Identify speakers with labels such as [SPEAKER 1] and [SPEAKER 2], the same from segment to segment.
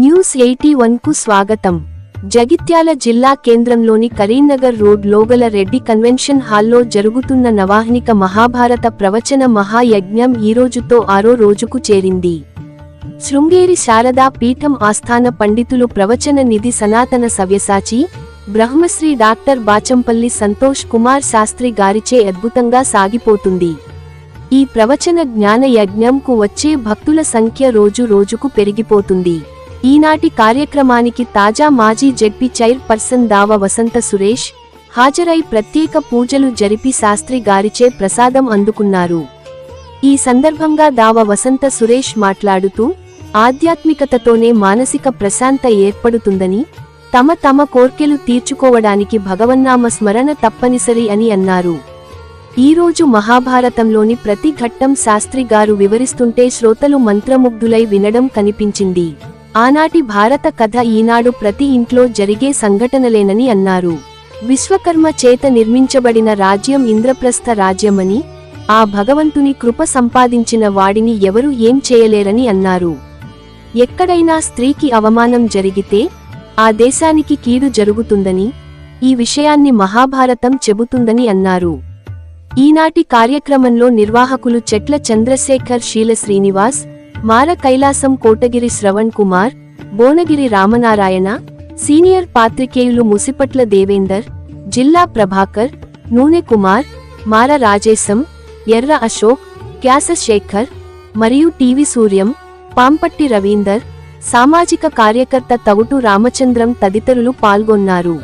[SPEAKER 1] News eighty వన్కు స్వాగతం. జగిత్యాల జిల్లా కేంద్రంలోని కరీంనగర్ రోడ్ లోగల రెడ్డి కన్వెన్షన్ హాల్లో జరుగుతున్న నవాహ్నిక మహాభారత ప్రవచన మహాయజ్ఞం ఈరోజుతో ఆరో రోజుకు చేరింది. శృంగేరి శారదా పీఠం ఆస్థాన పండితులు ప్రవచన నిధి సనాతన సవ్యసాచి బ్రహ్మశ్రీ డాక్టర్ బాచంపల్లి సంతోష్ కుమార్ శాస్త్రి గారిచే అద్భుతంగా సాగిపోతుంది. ఈ ప్రవచన జ్ఞాన యజ్ఞంకు వచ్చే భక్తుల సంఖ్య రోజు రోజుకు పెరిగిపోతుంది. ఈనాటి కార్యక్రమానికి తాజా మాజీ జడ్పీ చైర్పర్సన్ దావ వసంత సురేష్ హాజరై ప్రత్యేక పూజలు జరిపి శాస్త్రి గారిచే ప్రసాదం అందుకున్నారు. ఈ సందర్భంగా దావ వసంత సురేష్ మాట్లాడుతూ ఆధ్యాత్మికతతోనే మానసిక ప్రశాంత ఏర్పడుతుందని తమ తమ కోర్కెలు తీర్చుకోవడానికి భగవన్నామ స్మరణ తప్పనిసరి అని అన్నారు. ఈరోజు మహాభారతంలోని ప్రతి ఘట్టం శాస్త్రి గారు వివరిస్తుంటే శ్రోతలు మంత్రముగ్ధులై వినడం కనిపించింది. ఆనాటి భారత కథ ఈనాడు ప్రతి ఇంట్లో జరిగే సంఘటనలేనని అన్నారు. విశ్వకర్మ చేత నిర్మించబడిన రాజ్యం ఇంద్రప్రస్థ రాజ్యమని ఆ భగవంతుని కృప సంపాదించిన వాడిని ఎవరు ఏం చేయలేరని అన్నారు. ఎక్కడైనా స్త్రీకి అవమానం జరిగితే ఆ దేశానికి కీడు జరుగుతుందని ఈ విషయాన్ని మహాభారతం చెబుతుందని అన్నారు. ఈనాటి కార్యక్రమంలో నిర్వాహకులు చెట్ల చంద్రశేఖర్ శీల శ్రీనివాస్ మార కైలాసం కోటగిరి శ్రవణ్ కుమార్ భువనగిరి రామనారాయణ సీనియర్ పాత్రికేయులు ముసిపట్ల దేవేందర్ జిల్లా ప్రభాకర్ నూనె కుమార్ మార రాజేశం ఎర్ర అశోక్ క్యాస శేఖర్ మరియు టీవీ సూర్యం పాంపట్టి రవీందర్ సామాజిక కార్యకర్త తగుటు రామచంద్రం తదితరులు పాల్గొన్నారు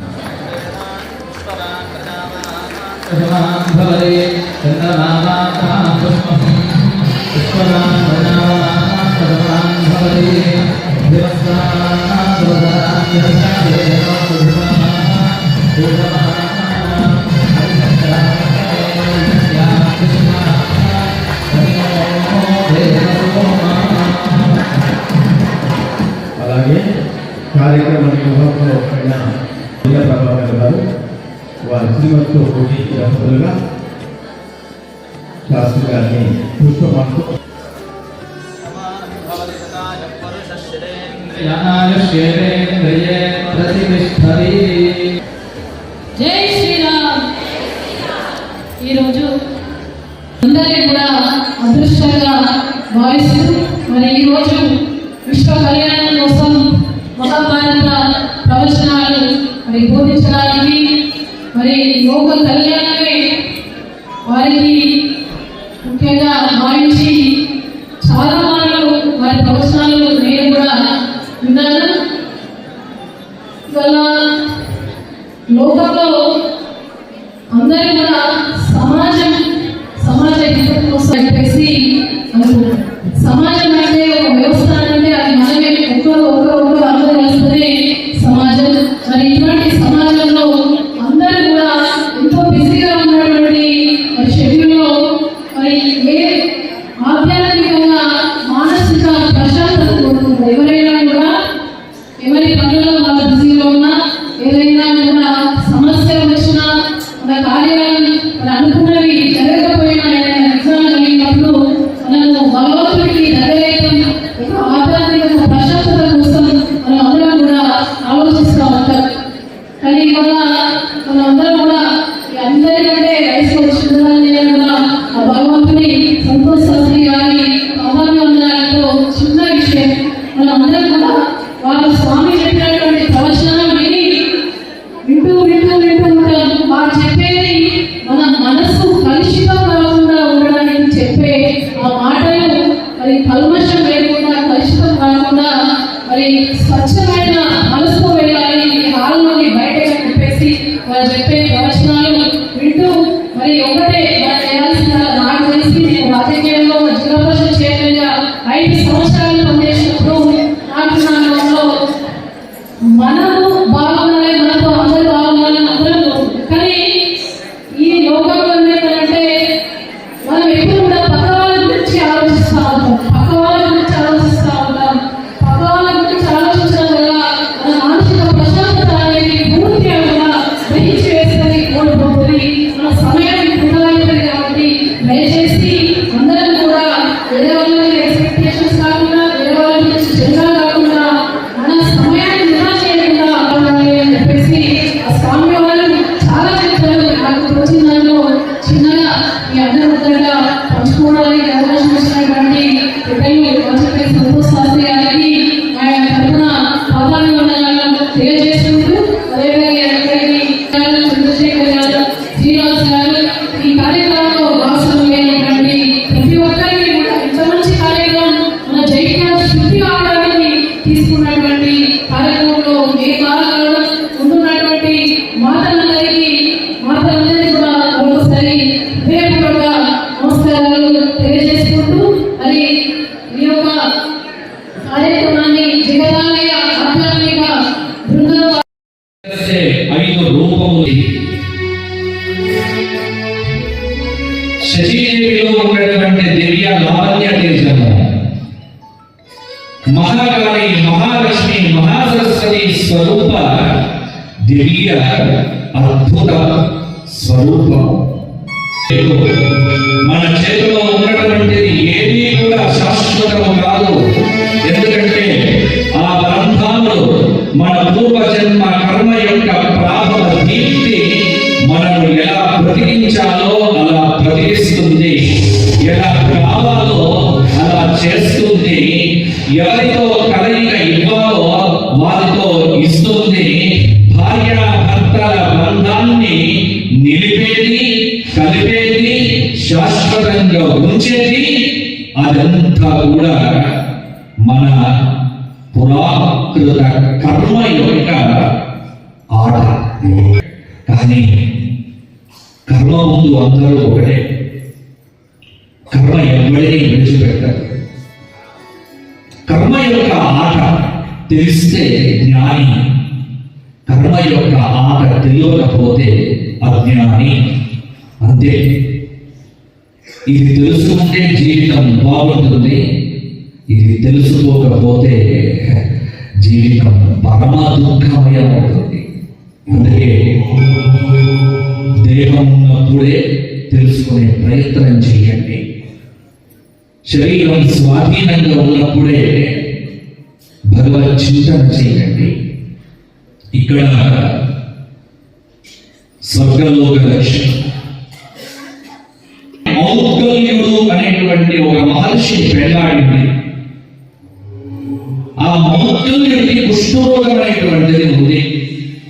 [SPEAKER 2] అలాగే కార్యక్రమ నిర్వహణలో అయిన జిల్లా ప్రభాకర్ గారు వారి శ్రీమతితో పోటీ శాస్త్రులుగా శాస్త్రి గారిని
[SPEAKER 3] పుష్పమాటతో
[SPEAKER 4] జై శ్రీరామ్. ఈరోజు అందరినీ కూడా అదృష్టంగా భావిస్తూ మరి ఈరోజు విశ్వ కళ్యాణం కోసం మహాభారత ప్రవచనాలు మరి బోధించడానికి మరి యోగ కళ్యాణమే వారికి సమాజం మనం అందరం కూడా వాళ్ళ స్వామి
[SPEAKER 5] చెప్పినట్టు బ్రతికించాలో అలా ప్రవేశిస్తుంది ఎలా కావాలో అలా చేస్తుంది. ఎవరితో కలయిక ఇవ్వాలో వారితో ఇస్తుంది. భార్య భర్తల బంధాన్ని నిలిపేది కలిపేది శాశ్వతంగా ఉంచేది అదంతా కూడా మన పురాకృత కర్మ యొక్క తెలుసుకుంటే జీవితం బాగుంటుంది. ఇది తెలుసుకోకపోతే జీవితం పరమ దుఃఖమయమవుతుంది అందుకే దేహం ఉన్నప్పుడే తెలుసుకునే ప్రయత్నం చేయండి. శరీరం స్వాధీనంగా ఉన్నప్పుడే భగవత్ చింతన చేయండి. ఇక్కడ స్వర్గలోక లక్ష్యం. మౌద్గల్యుడు అనేటువంటి ఒక మహర్షి పెళ్ళాడింది ఆ మౌద్గల్యుడికి కుష్ఠరోగం అనేటువంటిది ఉంది.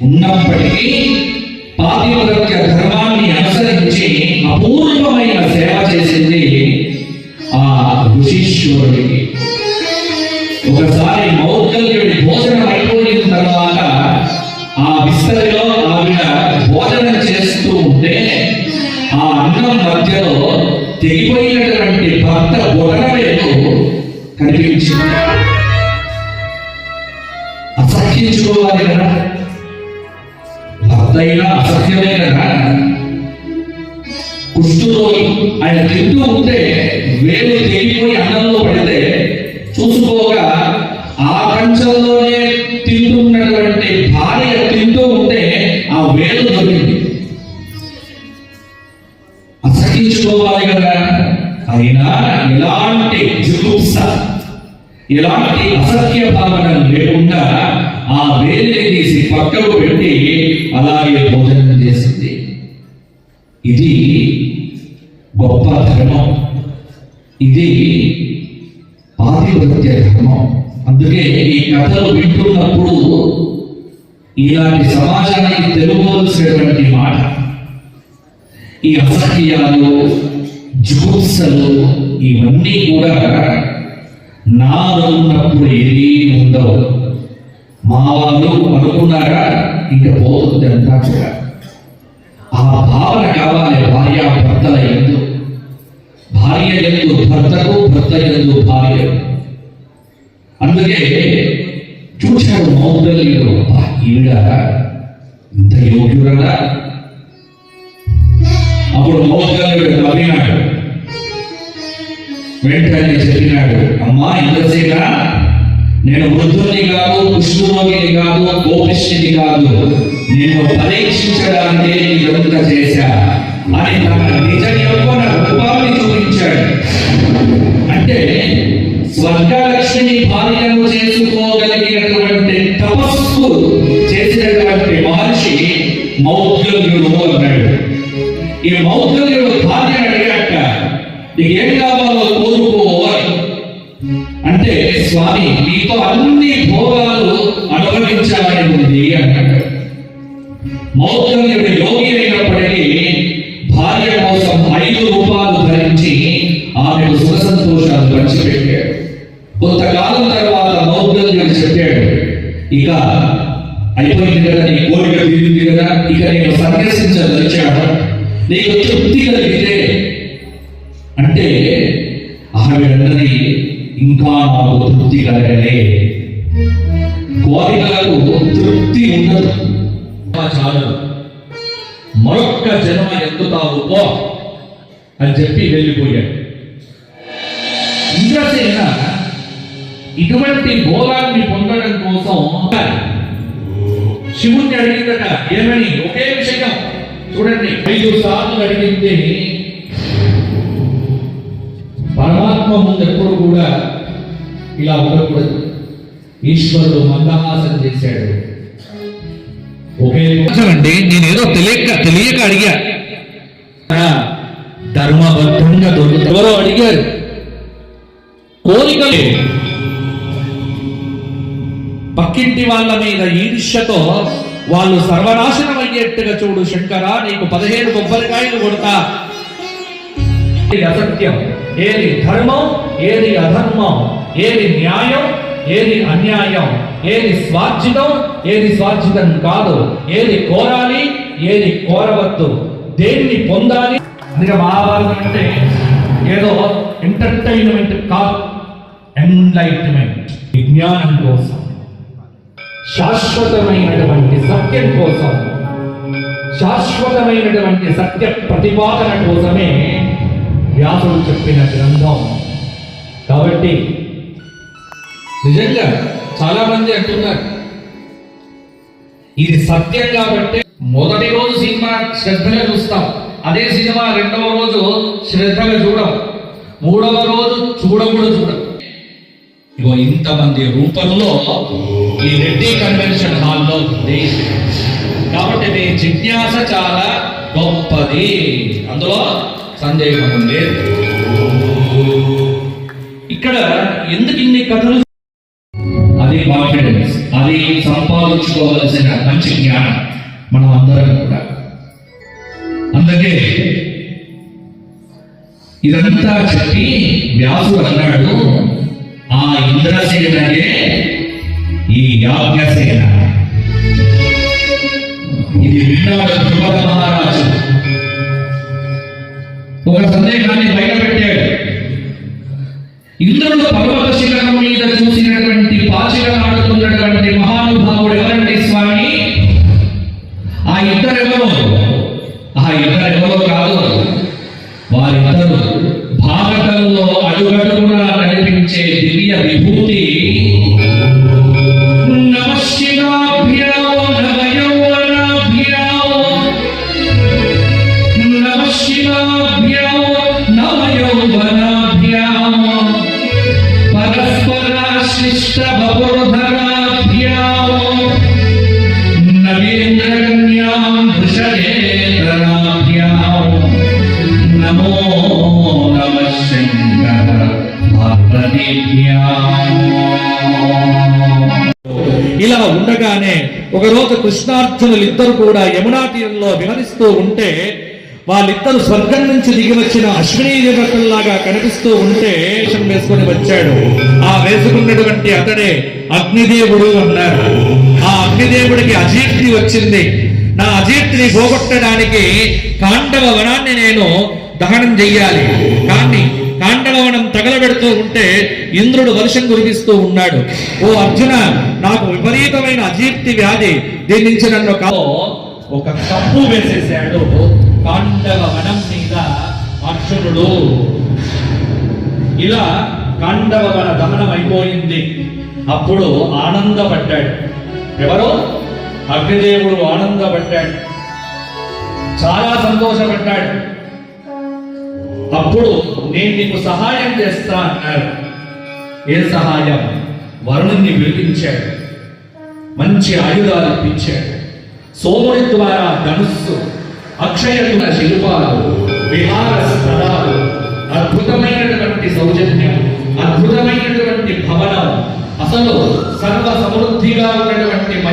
[SPEAKER 5] ఉన్నప్పటికీ పాతివ్రత్య ధర్మాన్ని అనుసరించి అపూర్వమైన సేవ చేసింది ఆ ఋషీశ్వరుడికి. ఒకసారి మౌద్గల్యుడి భోజనం అయిపోయిన తర్వాత ఆ విస్తరిలో ఆవిడ భోజనం చేస్తూ ఉంటే ఆ అన్నం మధ్యలో తెగిపోయినటువంటి భర్త బొటనవేలు కనిపించింది. అసహ్యించుకోవాలి కదా? భర్త అయినా అసహ్యమే కదా? కుష్ఠరోగి ఆయన తింటూ వేలిని తీసి పక్కకు పెట్టి అలాగే భోజనం చేసింది. ఇది గొప్ప ధర్మం. ఇది పాతివృత్య ధర్మం. అందుకే ఈ కథలు వింటున్నప్పుడు ఇలాంటి సమాజానికి తెలుసుకోవాల్సినటువంటి మాట ఈ అసహ్యాలు జుగుప్సలు ఇవన్నీ కూడా నా ఉన్నప్పుడు ఏమీ ఉండవు. మా వాళ్ళు అనుకున్నారా? ఇంకా పోతుంది అంతా కూడా. ఆ భావన కావాలి భార్య భర్తల ఎందు. భార్య ఎందు భర్తకు భర్త ఎందు భార్య. అందుకే చూశాడు మౌదల్యుడు "అబ్బా, ఈవిడ ఇంత యోగ్యురదా అప్పుడు మౌదల్యుడు నవ్వినాడు. వెంటనే చెప్పినాడు అమ్మా ఇంతసేగా నేను వృద్ధుని కాదు కుష్ఠరోగిని కాదు కోపిష్టిని కాదు. నేను పరీక్షించడానికి ఇదంత చేశా. అని తన నిజ యౌవన రూపాన్ని చూపించాడు. అంటే స్వర్గలక్ష్మిని భార్యను చేసుకోగలిగినటువంటి తపస్సు చేసినటువంటి మహర్షి మౌద్గల్యుడు అన్నాడు. ఈ మౌద్గల్యుడు అన్ని భోగాలు అనుభవించాలని ఉంది అన్నాడు మౌద్గల్యుడు యోగి అయినప్పటికీ భార్య కోసం ఐదు రూపాలు ధరించి ఆమెకు సుఖ సంతోషాలు పంచిపెట్టాడు. కొంతకాలం తర్వాత మౌద్గల్యుడు చెప్పాడు ఇక అయిపోయింది కదా నీ కోరిక తీరింది కదా ఇక నేను సన్యసించదలిచాను నీకు తృప్తి కలిగితే ఇంకా మాకు తృప్తి కలగలే కోరికలకు తృప్తి ఉండదు. చాలు మరొక్క జన్మ ఎత్తుతావు పో. అని చెప్పి వెళ్ళిపోయాడు. ఇంద్రసేన ఇటువంటి భోగాన్ని పొందడం కోసం శివుణ్ణి అడిగిందట ఏమని? ఒకే విషయం. చూడండి. ఐదు సార్లు అడిగితే పరమాత్మ ముందు ఎప్పుడు కూడా ఇలా ఉండకూడదు. ఈశ్వరుడు మందహాసం చేశాడు. ఒకే అండి నేనేదో తెలియక తెలియక అడిగా. ధర్మబద్ధంగా దొరుకుతుంది ఎవరో అడిగారు. కోరికలు. పక్కింటి వాళ్ళ మీద ఈర్ష్యతో వాళ్ళు సర్వనాశనం అయ్యేట్టుగా చూడు శంకర నీకు పదిహేను కొబ్బరికాయలు కొడతా. అసత్యం. ఏది ధర్మం ఏది అధర్మం. ఏది న్యాయం ఏది అన్యాయం ఏది స్వార్జితం ఏది స్వార్జితం కాదు. ఏది కోరాలి ఏది కోరవద్దు. దేన్ని పొందాలి? అందుకే మహాభారతం అంటే ఏదో ఎంటర్టైన్మెంట్ కాదు. ఎన్లైట్మెంట్ విజ్ఞానం కోసం. శాశ్వతమైనటువంటి సత్యం కోసం. శాశ్వతమైనటువంటి సత్య ప్రతిపాదన కోసమే వ్యాసుడు చెప్పిన గ్రంథం. కాబట్టి నిజంగా చాలా మంది అంటున్నారు. ఇది సత్యం కాబట్టి మొదటి రోజు సినిమా శ్రద్ధగా చూస్తాం. అదే సినిమా రెండవ రోజు శ్రద్ధగా చూడం. మూడవ రోజు చూడకూడదు చూడం. ఇగో ఇంతమంది రూపంలో ఈ రెడ్డి కన్వెన్షన్ హాల్లో ఉంది. కాబట్టి మీ జిజ్ఞాస చాలా గొప్పది. అందులో సందేహం లేదు. ఇక్కడ ఎందుకు ఇన్ని కథలు కాన్ఫిడెన్స్ అది సంపాదించుకోవలసిన మంచి జ్ఞానం మనం అందరం కూడా. అందుకే ఇదంతా చెప్పి వ్యాసుడు అన్నాడు ఆ ఇంద్రసేననే ఈ యాజ్ఞసేన. ఇది విన్నాడు ధ్రువ మహారాజు. ఒక సందేహాన్ని బయటపెట్టాడు ఇంద్రుడు పర్వత శిఖరం మీద చూసినటువంటి పాచికలాడుతున్నటువంటి ಮುಂಗಡದ ఒకరోజు కృష్ణార్జునులు ఇద్దరు కూడా యమునా తీరంలో విహరిస్తూ ఉంటే వాళ్ళిద్దరు స్వర్గం నుంచి దిగి వచ్చిన అశ్విని దేవతల్లాగా కనిపిస్తూ ఉంటే వేషం వేసుకొని వచ్చాడు. ఆ వేసుకున్నటువంటి అతడే అగ్నిదేవుడు అన్నారు. ఆ అగ్నిదేవుడికి అజీర్తి వచ్చింది. నా అజీర్తిని పోగొట్టడానికి కాండవ వనాన్ని నేను దహనం చెయ్యాలి. కానీ కాండవనం తగలబెడుతూ ఉంటే ఇంద్రుడు వర్షం కురిపిస్తూ ఉన్నాడు. ఓ అర్జున నాకు విపరీతమైన అజీర్తి వ్యాధి. దీని నుంచి నన్ను కావు ఒక కప్పు వేసేసాడు కాండవ వనం మీద అర్జునుడు. ఇలా కాండవ వన దహనం అయిపోయింది. అప్పుడు ఆనందపడ్డాడు. ఎవరు? అగ్నిదేవుడు ఆనందపడ్డాడు. చాలా సంతోషపడ్డాడు. అప్పుడు నేను నీకు సహాయం చేస్తా అన్నారు. ఏ సహాయం? వరుణుణ్ణి పిలిపించాడు మంచి ఆయుధాలు ఇప్పించాడు. సోముడి ద్వారా ధనుస్సు అక్షయతుల శిల్పాలు విహార స్థలాలు అద్భుతమైనటువంటి సౌజన్యం అద్భుతమైనటువంటి భవనం అసలు సర్వ సమృద్ధిగా ఉన్నటువంటి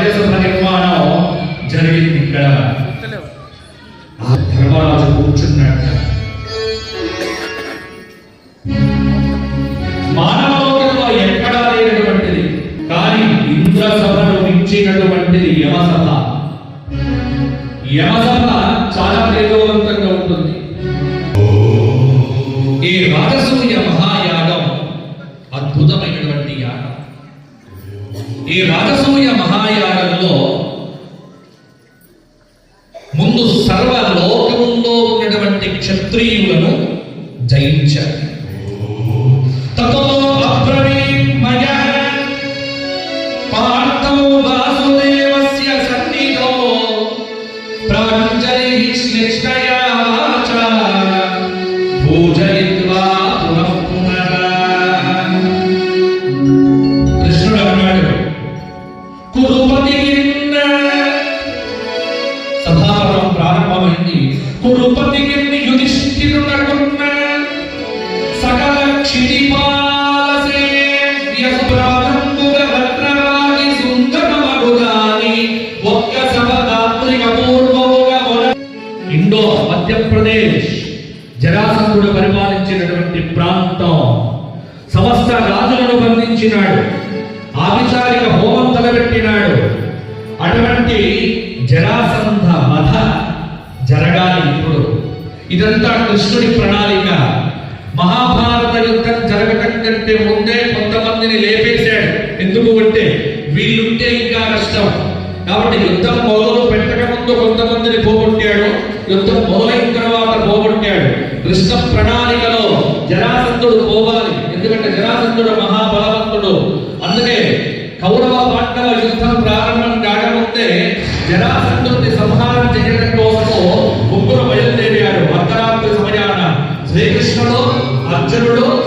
[SPEAKER 5] ఆవిచారిక హోమం తలపెట్టినాడు. అటువంటి జరాసంధ మధ జరగాలి ఇప్పుడు. ఇదంతా కృష్ణుడి ప్రణాళిక. మహాభారత యుద్ధం జరగటం కంటే ముందే కొంతమందిని లేపేశాడు. ఎందుకు అంటే వీళ్ళుంటే ఇంకా కష్టం. కాబట్టి యుద్ధం మొదలు పెట్టక ముందు కొంతమందిని పోగొట్టాడు. యుద్ధం మొదలైన తర్వాత పోగొట్టాడు. కృష్ణ ప్రణాళికలో జరాసంధుడు పోవాలి. ఎందుకంటే జరాసంధుడు మహాబలవంతుడు. అందుకే యుద్ధం ప్రారంభం కాకముందే జరాసంధుడిని సంహారం చేయడం కోసము ముగ్గురు బయలుదేరారు. అర్ధరాత్రి సమయాన శ్రీకృష్ణుడు అర్జునుడు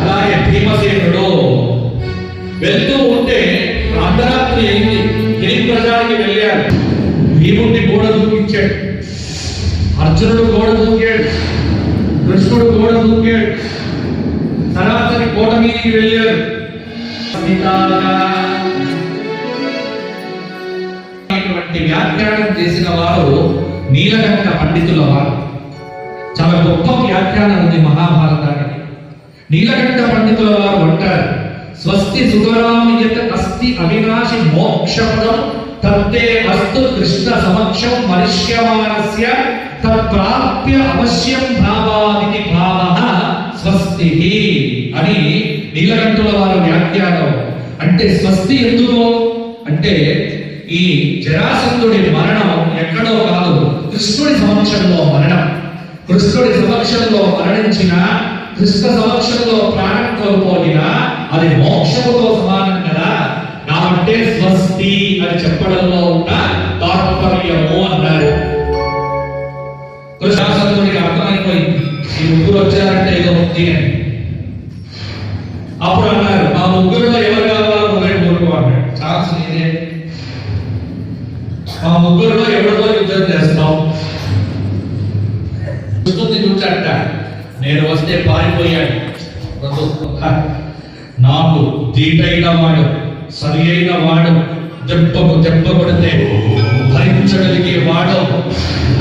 [SPEAKER 5] అలాగే భీమసేనుడు వెళ్తూ ఉంటే అర్ధరాత్రి అయింది. గిరిప్రజానికి వెళ్ళారు? భీముడిని గోడ దూకించాడు. అర్జునుడు గోడ దూకాడు. కృష్ణుడు గోడ దూకాడు. సరాసరి కోట మీదకి వెళ్ళారు. అనేటువంటి వ్యాఖ్యానం చేసిన వారు నీలకంఠ పండితుల వారు చాలా గొప్ప వ్యాఖ్యానం ఉంది మహాభారతానికి. నీలకంఠ పండితుల వారు అంటారు స్వస్తి సుతరామి యత్ అస్తి అవినాశి మోక్షపదం తత్తే అస్తు కృష్ణ సమక్షం మరిష్యమానస్య తత్ప్రాప్య అవశ్యం భావాది భావ స్వస్తి అని నీలకంఠుల వారి వ్యాఖ్యానం. అంటే స్వస్తి ఎందుకు అంటే ఈ జరాసంధుడి మరణం ఎక్కడో కాదు కృష్ణుడి సమక్షంలో మరణం. కృష్ణుడి సమక్షంలో మరణించిన కృష్ణ సమక్షంలో ప్రాణం కోల్పోయిన అది మోక్షముతో సమానం కదా. కాబట్టి స్వస్తి అని చెప్పడంలో ఉన్న తాత్పర్యము అన్నారు. కృష్ణాసంతుడికి అర్థమైపోయింది. ఈ ముగ్గురు వచ్చారంటే ఏదో ఉంది అని. అప్పుడు అన్నారు మా ముగ్గురులో ఎవరు కావాలి మొదటి కోరుకో అన్నాడు ఛాన్స్ నేనే మా ముగ్గురులో ఎవరితో యుద్ధం చేస్తాం. నేను వస్తే పారిపోయాడు. నాకు దీటైన వాడు సరి అయిన వాడు దెబ్బకు దెబ్బ కొడితే భరించగలిగే వాడు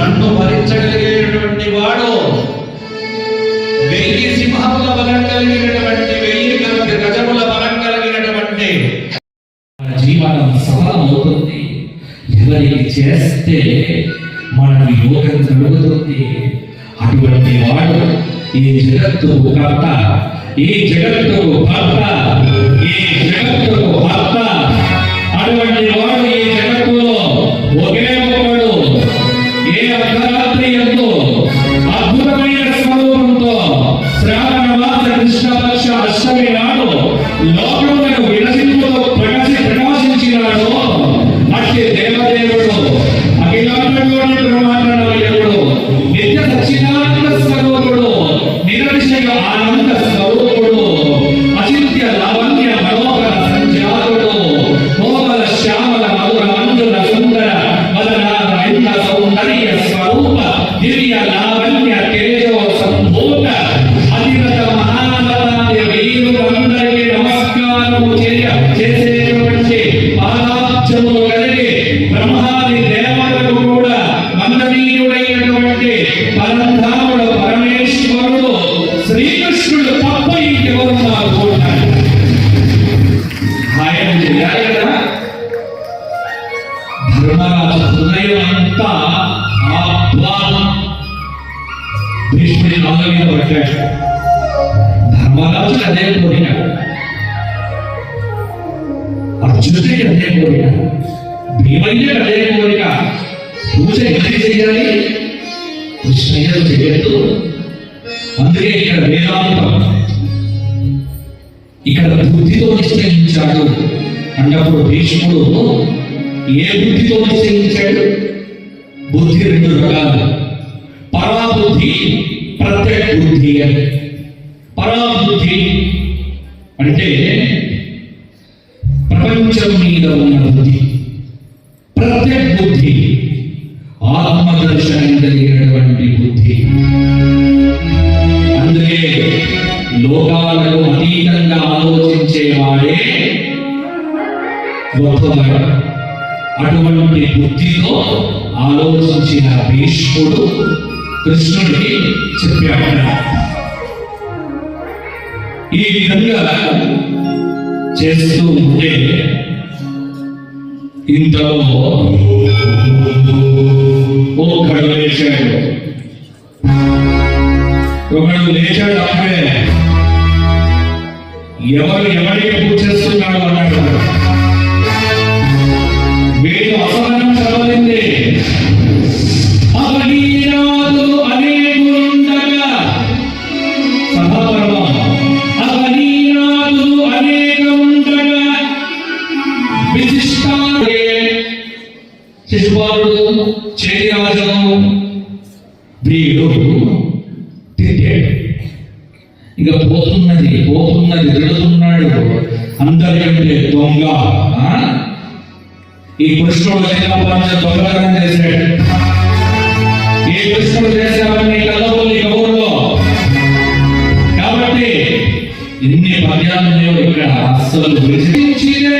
[SPEAKER 5] నన్ను భరించగలిగేటువంటి వాడు చేస్తే మన యోగం జరుగుతుంది అటువంటి వాడు ఈ జగత్తు కర్త ఈ జగత్తు భర్త ఈ జగత్తు భర్త. అటువంటి వాడు ఈ జగత్తులో అర్జునుడికి అదే కోరిక భీమయ్యకి అదే కోరిక పూజ ఎవరికి చేయాలి? కృష్ణయ్యకు చేయలేదు అందుకే ఇక్కడ వేదాంతం. ఇక్కడ బుద్ధితో నిశ్చయించాడు. అన్నప్పుడు భీష్ముడు ఏ బుద్ధితో నిశ్చయించాడు? బుద్ధి రెండు రకాలు. పరాబుద్ధి ప్రత్యక్ బుద్ధి అని పరాబుద్ధి అంటే ప్రపంచం మీద ఉన్న బుద్ధి ప్రత్యక్ బుద్ధి ఆత్మదర్శనం కలిగినటువంటి బుద్ధి. అందుకే లోకాలకు అతీతంగా ఆలోచించేవాడే గొప్పవాడు అటువంటి బుద్ధితో ఆలోచించిన భీష్ముడు కృష్ణుడికి చెప్పాడు. ఈ విధంగా చేస్తూ ఉంటే ఇంతలో ఒక్కడు లేచాడు ఒకడు లేచాడు అప్పుడే ఎవరు ఎవరికి పూజ చేస్తున్నాడు అన్నాడు చేయాజను వీడు తిట్టాడు ఇంకా పోతున్నది పోతున్నది తిడుతున్నాడు. అందరికంటే దొంగ ఈ కృష్ణుడు లేకపోతే దొంగతనం చేశాడు. ఏ కృష్ణుడు చేశావని కళ్ళబోలి కబుర్లో. కాబట్టి ఇన్ని పద్యాలు ఇక్కడ అస్సలు విసిరించినే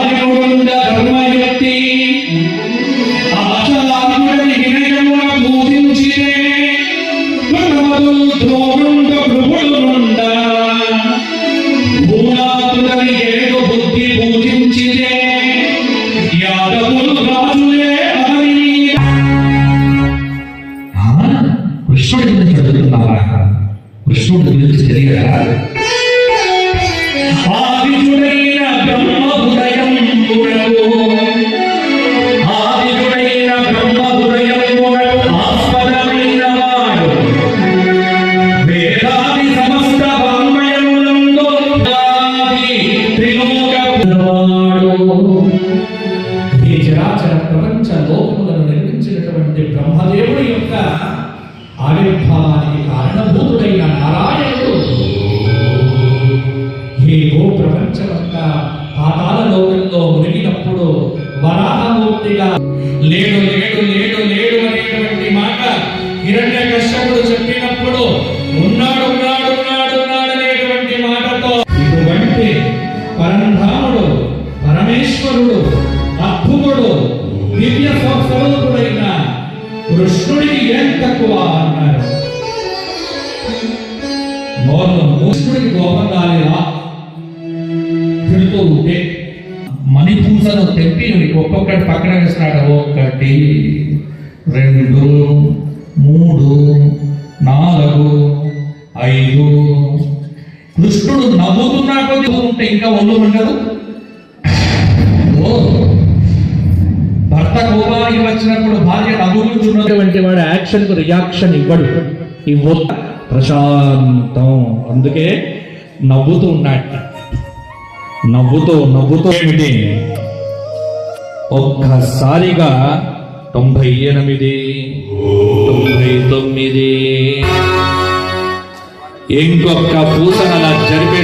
[SPEAKER 6] వరాహమూర్తిగా లేడు లేడు లేడు భర్త కోపానికి వచ్చినప్పుడు భార్య నవ్వుకుంటున్నటువంటి వాడు యాక్షన్ రియాక్షన్ ఇవ్వడు. ఇవ్వదు ప్రశాంతం. అందుకే నవ్వుతూ ఉన్నాడు. నవ్వుతూ నవ్వుతూ ఏమిటి? ఒక్కసారిగా తొంభై ఎనిమిది తొంభై తొమ్మిది. ఇంకొక పూసనలా జరిపే